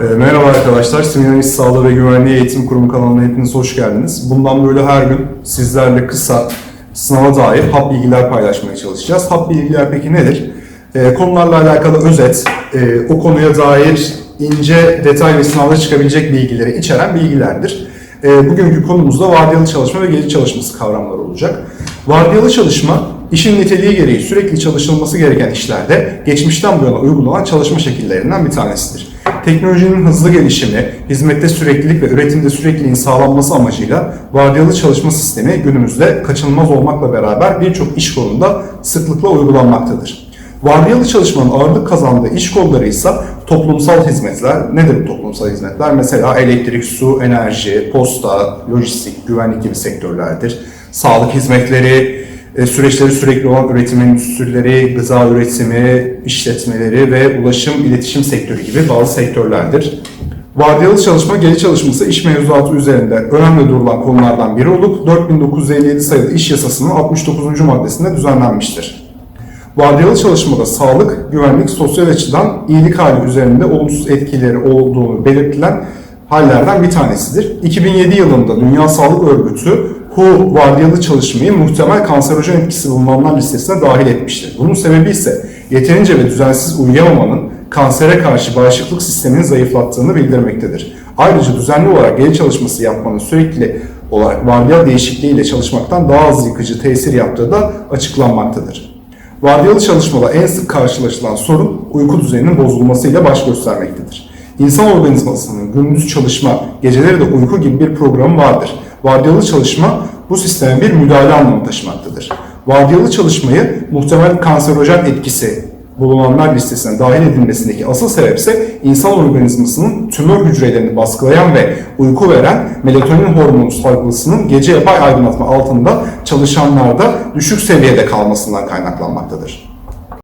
E, Merhaba arkadaşlar, Siminalist Sağlığı ve Güvenliği Eğitim Kurumu kanalına hepiniz hoş geldiniz. Bundan böyle her gün sizlerle kısa sınava dair hap bilgiler paylaşmaya çalışacağız. Hap bilgiler peki nedir? E, konularla alakalı özet, e, o konuya dair ince, detay ve sınavda çıkabilecek bilgileri içeren bilgilerdir. E, bugünkü konumuzda vardiyalı çalışma ve gece çalışması kavramları olacak. Vardiyalı çalışma, işin niteliği gereği sürekli çalışılması gereken işlerde geçmişten bu yana uygulanan çalışma şekillerinden bir tanesidir. Teknolojinin hızlı gelişimi, hizmette süreklilik ve üretimde sürekliliğin sağlanması amacıyla vardiyalı çalışma sistemi günümüzde kaçınılmaz olmakla beraber birçok iş kolunda sıklıkla uygulanmaktadır. Vardiyalı çalışmanın ağırlık kazandığı iş kolları ise toplumsal hizmetler. Nedir bu toplumsal hizmetler? Mesela elektrik, su, enerji, posta, lojistik, güvenlik gibi sektörlerdir. Sağlık hizmetleri, süreçleri sürekli olan üretim endüstrileri, gıda üretimi, işletmeleri ve ulaşım, iletişim sektörü gibi bazı sektörlerdir. Vardiyalı çalışma, gece çalışması iş mevzuatı üzerinde önemli durulan konulardan biri olup 4957 sayılı iş yasasının 69. maddesinde düzenlenmiştir. Vardiyalı çalışmada sağlık, güvenlik, sosyal açıdan iyilik hali üzerinde olumsuz etkileri olduğunu belirtilen hallerden bir tanesidir. 2007 yılında Dünya Sağlık Örgütü WHO vardiyalı çalışmayı muhtemel kanserojen etkisi bulunanlar listesine dahil etmiştir. Bunun sebebi ise yeterince ve düzensiz uyuyamamanın kansere karşı bağışıklık sistemini zayıflattığını bildirmektedir. Ayrıca düzenli olarak gece çalışması yapmanın sürekli olarak vardiyalı değişikliğiyle çalışmaktan daha az yıkıcı tesir yaptığı da açıklanmaktadır. Vardiyalı çalışmada en sık karşılaşılan sorun uyku düzeninin bozulmasıyla baş göstermektedir. İnsan organizmasının gündüz çalışma, geceleri de uyku gibi bir programı vardır. Vardiyalı çalışma bu sisteme bir müdahale anlamı taşımaktadır. Vardiyalı çalışmayı muhtemel kanserojen etkisi bulunanlar listesine dahil edilmesindeki asıl sebep ise insan organizmasının tümör hücrelerini baskılayan ve uyku veren melatonin hormonu salgılısının gece yapay aydınlatma altında çalışanlarda düşük seviyede kalmasından kaynaklanmaktadır.